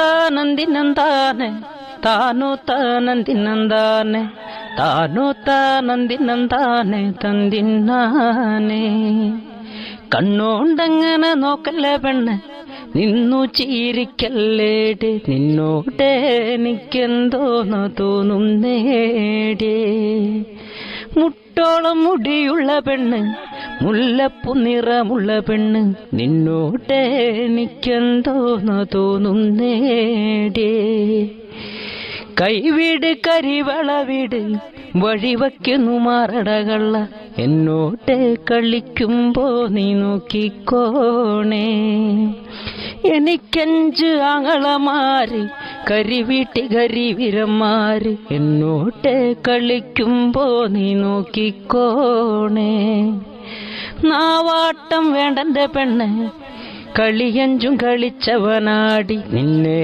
താനന്തിനന്താനെ താനോ താനന്തിനന്താനെ താനോ താനന്തിനന്താനെ തന്നിന്നാനെ കണ്ണോണ്ടങ്ങനെ നോക്കല്ല പെണ്ണ് നിന്നു ചീരിക്കല്ലേട് നിന്നോട് എനിക്കെന്തോന്നു തോന്നുന്നേടേ മുട്ടോളം മുടിയുള്ള പെണ്ണ് മുല്ലപ്പു നിറമുള്ള പെണ്ണ് നിന്നോട് എനിക്കെന്തോന്നു തോന്നുന്നേടേ കൈവീട് കരിവള വീട് വഴിവയ്ക്കുന്നു മാറടകള്ള എന്നോട്ട് കളിക്കുമ്പോ നീ നോക്കിക്കോണേ. എനിക്കഞ്ച് ആങ്ങളമാര് കരിവീട്ടി കരിവിരമാര് എന്നോട്ട് കളിക്കുമ്പോ നീ നോക്കിക്കോണേ. നാവാട്ടം വേണ്ടന്റെ പെണ്ണ് കളിയഞ്ചും കളിച്ചവനാടി. നിന്നെ